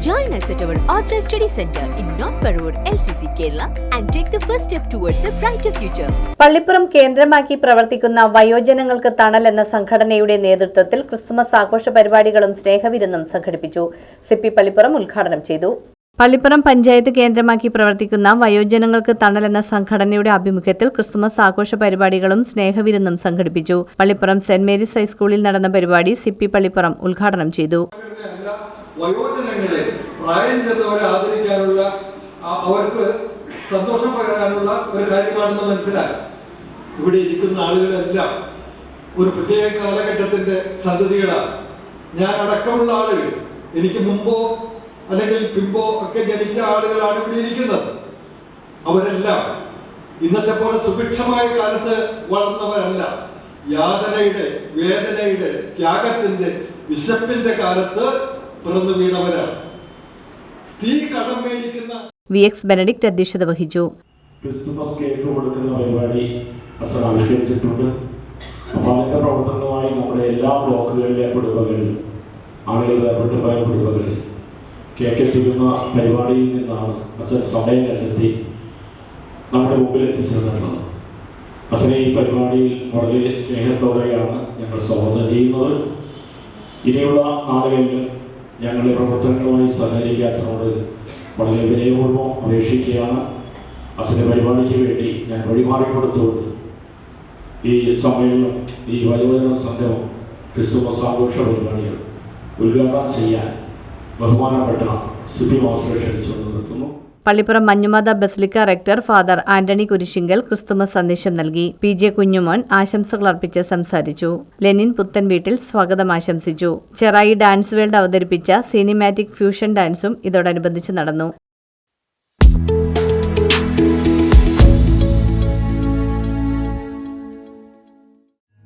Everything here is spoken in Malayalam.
Join us at our Authorized Study Center in North Parur, LCC, Kerala, and take the first step towards a brighter future. Pallippuram കേന്ദ്രമാക്കി പ്രവർത്തിക്കുന്ന വയോജനങ്ങൾക്ക് തണൽ എന്ന സംഘടനയുടെ നേതൃത്വത്തിൽ ക്രിസ്മസ് ആഘോഷ പരിപാടികളും സ്നേഹവിരുന്നും സംഘടിപ്പിച്ചു. സിപ്പി പള്ളിപ്പുറം ഉദ്ഘാടനം ചെയ്തു. പള്ളിപ്പുറം പഞ്ചായത്ത് കേന്ദ്രമാക്കി പ്രവർത്തിക്കുന്ന വയോജനങ്ങൾക്ക് തണൽ എന്ന സംഘടനയുടെ ആഭിമുഖ്യത്തിൽ ക്രിസ്മസ് ആഘോഷ പരിപാടികളും സ്നേഹവിരുന്നും സംഘടിപ്പിച്ചു. പള്ളിപ്പുറം സെന്റ് മേരീസ് ഹൈസ്കൂളിൽ നടന്ന പരിപാടി സിപ്പി പള്ളിപ്പുറം ഉദ്ഘാടനം ചെയ്തു. വയോജനങ്ങളെ പ്രായം ചെന്നവരെ ആദരിക്കാനുള്ള അവർക്ക് സന്തോഷം പകരാനുള്ള ഒരു കാര്യമാണെന്ന് മനസ്സിലായി. ഇവിടെ ഇരിക്കുന്ന ആളുകളെല്ലാം ഒരു പ്രത്യേക കാലഘട്ടത്തിന്റെ സന്തതികളാണ്. ഞാൻ അടക്കമുള്ള ആളുകൾ എനിക്ക് മുമ്പോ അല്ലെങ്കിൽ പിമ്പോ ഒക്കെ ജനിച്ച ആളുകളാണ് ഇവിടെ ഇരിക്കുന്നത്. അവരെല്ലാം ഇന്നത്തെ പോലെ സുഭിക്ഷമായ കാലത്ത് വളർന്നവരല്ല. യാതനയുടെ വേദനയുടെ ത്യാഗത്തിന്റെ വിശപ്പിന്റെ കാലത്ത് പിറന്നു വീണവരാണ്. തീ കടം മേടിക്കുന്ന വി എക്സ് ബെനഡിക്ട് അധ്യക്ഷത വഹിച്ചു. ക്രിസ്തുമസ് കേക്ക് കൊടുക്കുന്ന പരിപാടി അച്ഛൻ ആവിഷ്കരിച്ചിട്ടുണ്ട്. അപ്പോൾ അതിന്റെ പ്രവർത്തനവുമായി നമ്മുടെ എല്ലാ ബ്ലോക്കുകളിലെ കുടുംബങ്ങളിൽ ആളുകൾ ഏർപ്പെട്ടു പോയ കുടുംബങ്ങളിൽ കേക്ക് എത്തിക്കുന്ന പരിപാടിയിൽ നിന്നാണ് അച്ഛൻ സമയം കണ്ടെത്തി നമ്മുടെ മുമ്പിൽ എത്തിച്ചേർന്നിട്ടുള്ളത് അച്ഛനെ ഈ പരിപാടിയിൽ വളരെ സ്നേഹത്തോടെയാണ് ഞങ്ങൾ സ്വാഗതം ചെയ്യുന്നത്. ഇനിയുള്ള നാളുകളിലും ഞങ്ങളുടെ പ്രവർത്തനങ്ങളുമായി സഹകരിക്കാൻ അച്ഛനോട് വളരെ വിനയപൂർവം അപേക്ഷിക്കുകയാണ്. അച്ഛന്റെ പരിപാടിക്ക് വേണ്ടി ഞാൻ വഴിമാറിക്കൊടുത്തുകൊണ്ട് ഈ സമ്മേളനം ഈ വയോജന സംഘം ക്രിസ്തുമസ് ആഘോഷ പരിപാടികൾ ഉദ്ഘാടനം ചെയ്യാൻ ബഹുമാനപ്പെട്ട സിദ്ധി മാസ്റ്ററെ ക്ഷണിച്ചുകൊണ്ട് നിർത്തുന്നു. Pallippuram മഞ്ഞുമാത basilica rector father Antony Kurisingal Christmas സന്ദേശം നൽകി. പി ജെ കുഞ്ഞുമോൻ ആശംസകൾ അർപ്പിച്ച് സംസാരിച്ചു. ലെനിൻ പുത്തൻ വീട്ടിൽ സ്വാഗതം ആശംസിച്ചു. ചെറായി ഡാൻസ് വേൾഡ് അവതരിപ്പിച്ച സിനിമാറ്റിക് ഫ്യൂഷൻ ഡാൻസും ഇതോടനുബന്ധിച്ച് നടന്നു.